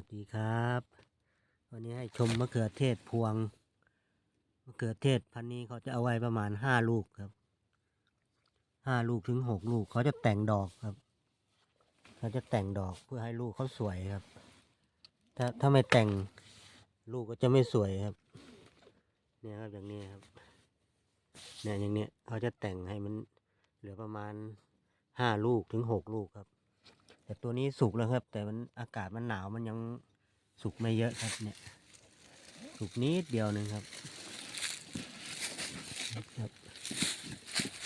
วัสดีครับ วันนี้ให้ชมมะเขือเทศพวง มะเขือเทศพันนี้เขาจะเอาไว้ประมาณห้าลูกครับ ห้าลูกถึงหกลูกเขาจะแต่งดอกครับ เขาจะแต่งดอกเพื่อให้ลูกเขาสวยครับ ถ้าถ้าไม่แต่งลูกก็จะไม่สวยครับ เนี่ยครับอย่างนี้ครับ เนี่ยอย่างเนี้ยเขาจะแต่งให้มันเหลือประมาณห้าลูกถึงหกลูกครับ แต่ตัวนี้สุกแล้วครับ แต่มันอากาศมันหนาวมันยังสุกไม่เยอะครับเนี่ย สุกนิดเดียวหนึ่งครับครับ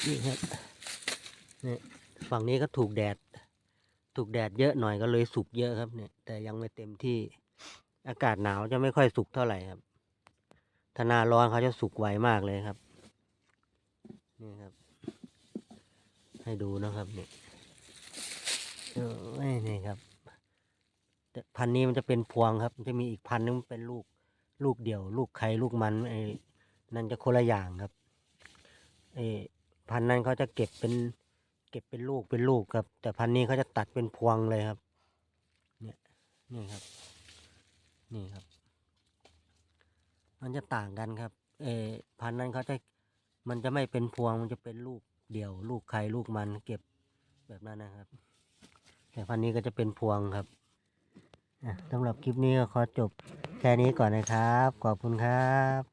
นี่ครับเนี่ยฝั่งนี้ก็ถูกแดด ถูกแดดเยอะหน่อยก็เลยสุกเยอะครับเนี่ย แต่ยังไม่เต็มที่อากาศหนาวจะไม่ค่อยสุกเท่าไหร่ครับถ้าหนาร้อนเขาจะสุกไวมากเลยครับ นี่ครับ ให้ดูนะครับเนี่ย เออไม่นี่ครับแต่พันนี้มันจะเป็นพวงครับมันจะมีอีกพันนึงเป็นลูกลูกเดี่ยว ลูกไข่ลูกมันไอ้นั่นจะคนละอย่างครับไอ้พันนั้นเขาจะเก็บเป็น เก็บเป็นลูกเป็นลูกครับ แต่พันนี้เขาจะตัดเป็นพวงเลยครับ เนี่ยนี่ครับ นี่ครับ มันจะต่างกันครับเออพันนั้นเขาจะมันจะไม่เป็นพวงมันจะเป็นลูกเดี่ยว ลูกไข่ลูกมัน เก็บแบบนั้นนะครับ แต่พันนี้ก็จะเป็นพวงครับสำหรับคลิปนี้ก็ขอจบแค่นี้ก่อนนะครับ ขอบคุณครับ